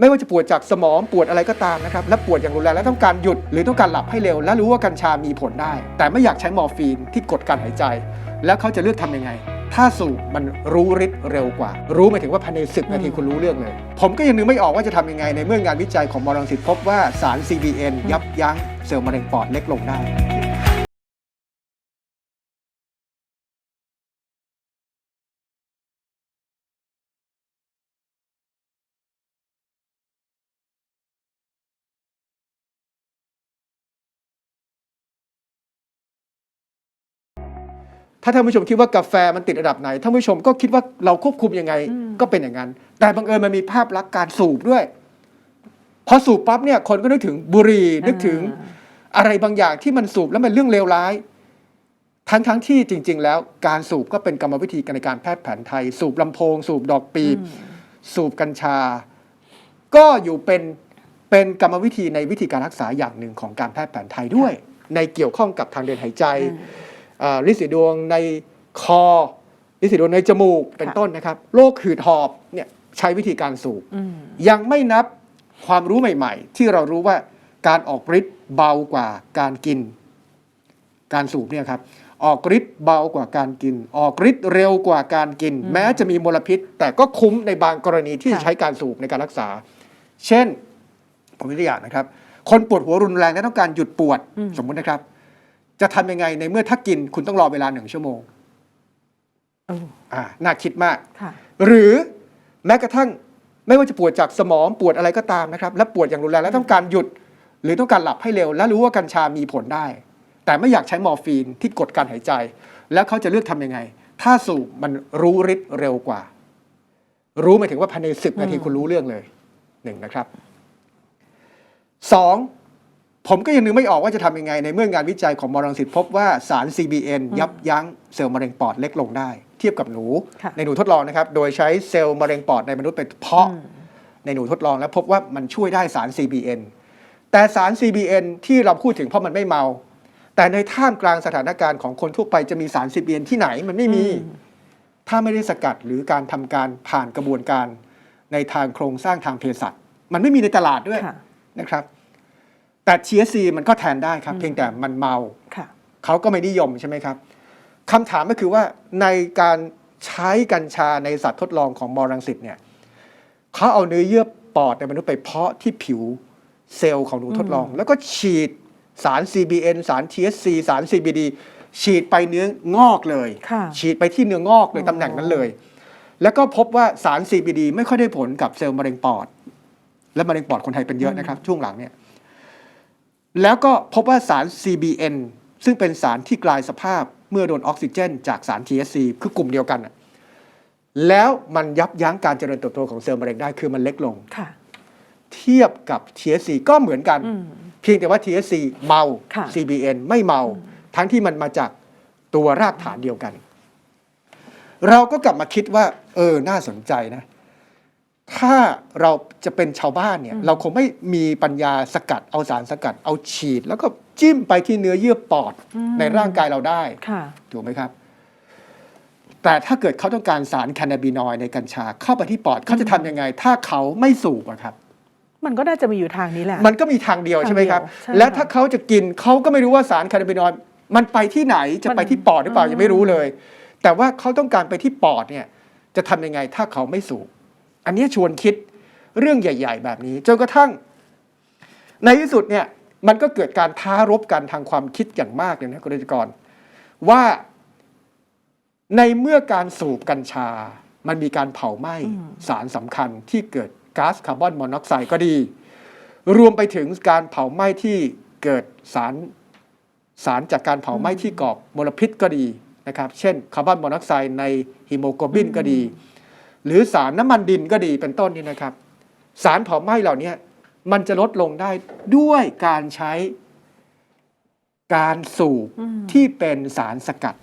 ไม่ว่าจะปวดจากสมองปวดอะไรก็ตามนะครับและปวดอย่างรุนแรงและต้องการหยุดหรือต้องการหลับให้เร็ว และรู้ว่ากัญชามีผลได้ แต่ไม่อยากใช้มอร์ฟีนที่กดการหายใจ แล้วเขาจะเลือกทำยังไง ถ้าสูบมันรู้ฤทธิ์เร็วกว่า รู้หมายถึงว่าภายใน10นาทีคุณรู้เรื่องเลย ผมก็ยังนึกไม่ออกว่าจะทำยังไงในเมื่องานวิจัยของมอรังสิตพบว่าสาร CBN ยับยั้งเซลล์มะเร็งปอดเล็กลงได้ ถ้าท่านผู้ชมคิดว่ากาแฟมันติดระดับไหนท่านผู้ชมก็คิดว่าเราควบคุมยังไงอืมก็เป็นอย่างนั้น แต่บังเอิญมันมีภาพลักษณ์การสูบด้วย พอสูบปั๊บเนี่ยคนก็นึกถึงบุหรี่นึกถึงอะไรบางอย่างที่มันสูบแล้วมันเรื่องเลวร้าย ทั้งทั้งที่จริง ๆ แล้วการสูบก็เป็นกรรมวิธีในการแพทย์แผนไทย สูบลำโพง สูบดอกปีบอืมสูบกัญชา ก็อยู่เป็นเป็นกรรมวิธีในวิธีการรักษาอย่างหนึ่งของการแพทย์แผนไทยด้วย ในเกี่ยวข้องกับทางเดินหายใจอ่า ลินสีดวงในคอลินสีดวงในจมูกเป็นค่ะต้นนะครับโรคหืดหอบเนี่ยใช้วิธีการสูบอืมยังไม่นับความรู้ใหม่ ๆ ที่เรารู้ว่าการออกฤทธิ์เบากว่าการกิน การสูบเนี่ยครับออกฤทธิ์เบากว่าการกิน ออกฤทธิ์เร็วกว่าการกิน แม้จะมีมลพิษ แต่ก็คุ้มในบางกรณีที่จะใช้การสูบในการรักษา เช่นผมยกตัวอย่างนะครับ คนปวดหัวรุนแรงและต้องการหยุดปวดอืมสมมุตินะครับ จะทำยังไงในเมื่อถ้ากินคุณต้องรอเวลาหนึ่งชั่วโมงเอออ่าน่าคิดมาก ค่ะ หรือแม้กระทั่งไม่ว่าจะปวดจากสมองปวดอะไรก็ตามนะครับ และปวดอย่างรุนแรงและต้องการหยุด หรือต้องการหลับให้เร็ว และรู้ว่ากัญชามีผลได้ แต่ไม่อยากใช้มอร์ฟีนที่กดการหายใจ แล้วเขาจะเลือกทำยังไง ถ้าสูบมันรู้ฤทธิ์เร็วกว่า รู้หมายถึงว่าภายใน10นาทีอืมคุณรู้เรื่องเลยหนึ่งนะครับสอง ผมก็ยังนึกไม่ออกว่าจะทำยังไง ในเมื่องานวิจัยของมอรังสิตพบว่าสาร CBN ยับยั้งเซลล์มะเร็งปอดเล็กลงได้ เทียบกับหนู ค่ะในหนูทดลองนะครับ โดยใช้เซลล์มะเร็งปอดในมนุษย์ไปเพาะ อืม ในหนูทดลองแล้วพบว่ามันช่วยได้สาร CBN แต่สาร CBN ที่เราพูดถึงเพราะมันไม่เมา แต่ในท่ามกลางสถานการณ์ของคนทั่วไปจะมีสาร CBN ที่ไหนมันไม่มีอืมถ้าไม่ได้สกัดหรือการทำการผ่านกระบวนการในทางโครงสร้างทางเภสัชมันไม่มีในตลาดด้วย ค่ะ นะครับ แต่ THC มันก็แทนได้ครับอืมเพียงแต่มันเมา ค่ะเขาก็ไม่นิยมใช่ไหมครับคำถามก็คือว่าในการใช้กัญชาในสัตว์ทดลองของมอรังสิตเนี่ยเขาเอาเนื้อเยื่อปอดในมนุษย์ไปเพาะที่ผิวเซลล์ของหนูทดลอง แล้วก็ฉีดสาร CBN สาร THC สาร CBD ฉีดไปเนื้องอกเลย ค่ะ ฉีดไปที่เนื้องอกเลยอ๋อตำแหน่งนั้นเลย แล้วก็พบว่าสาร CBD ไม่ค่อยได้ผลกับเซลล์มะเร็งปอด และมะเร็งปอดคนไทยเป็นเยอะนะครับ ช่วงหลังเนี่ย แล้วก็พบว่าสาร CBN ซึ่งเป็นสารที่กลายสภาพเมื่อโดนออกซิเจน จากสาร THC คือกลุ่มเดียวกันน่ะแล้วมันยับยั้งการเจริญเติบโตของเซลล์มะเร็งได้คือมันเล็กลงค่ะเทียบกับ THC ก็เหมือนกันอืมเพียงแต่ว่า THC เมาค่ะ CBN ไม่เมา ทั้งที่มันมาจากตัวรากฐานเดียวกัน เราก็กลับมาคิดว่า เออ น่าสนใจนะ ถ้าเราจะเป็นชาวบ้านเนี่ยอืมเราคงไม่มีปัญญาสกัดเอาสารสกัดเอาฉีด แล้วก็จิ้มไปที่เนื้อเยื่อปอดอืมในร่างกายเราได้ค่ะถูกไหมครับ แต่ถ้าเกิดเขาต้องการสารแคนาบินอยด์ในกัญชาเข้าไปที่ปอดเขาจะทำยังไง ถ้าเขาไม่สูบอะครับ มันก็น่าจะมีอยู่ทางนี้แหละ มันก็มีทางเดียวทางใช่ไหมครับเดียวใช่และค่ะถ้าเขาจะกินเขาก็ไม่รู้ว่าสารคานาบินอยด์มันไปที่ไหนจะมันไปที่ปอดหรือเปล่าอืมยังไม่รู้เลย แต่ว่าเขาต้องการไปที่ปอดเนี่ย จะทำยังไงถ้าเขาไม่สูบ อันนี้ชวนคิดเรื่องใหญ่ ๆ แบบนี้จนกระทั่ง ในที่สุดเนี่ยมันก็เกิดการท้ารบกันทางความคิดอย่างมากเลยนะคุณรัชกรว่าในเมื่อการสูบกัญชา มันมีการเผาไหม้อืมสารสำคัญที่เกิดก๊าซคาร์บอนมอนอกไซด์ก็ดี รวมไปถึงการเผาไหม้ที่เกิดสารสารจากการเผาไหม้ที่ก่อมลพิษก็ดีนะครับ เช่นคาร์บอนมอนอกไซด์ในฮีโมโกลบินก็ดี หรือสารน้ำมันดินก็ดีเป็นต้นนี่นะครับ สารเผาไหม้เหล่านี้มันจะลดลงได้ด้วยการใช้การสูบอืมที่เป็นสารสกัด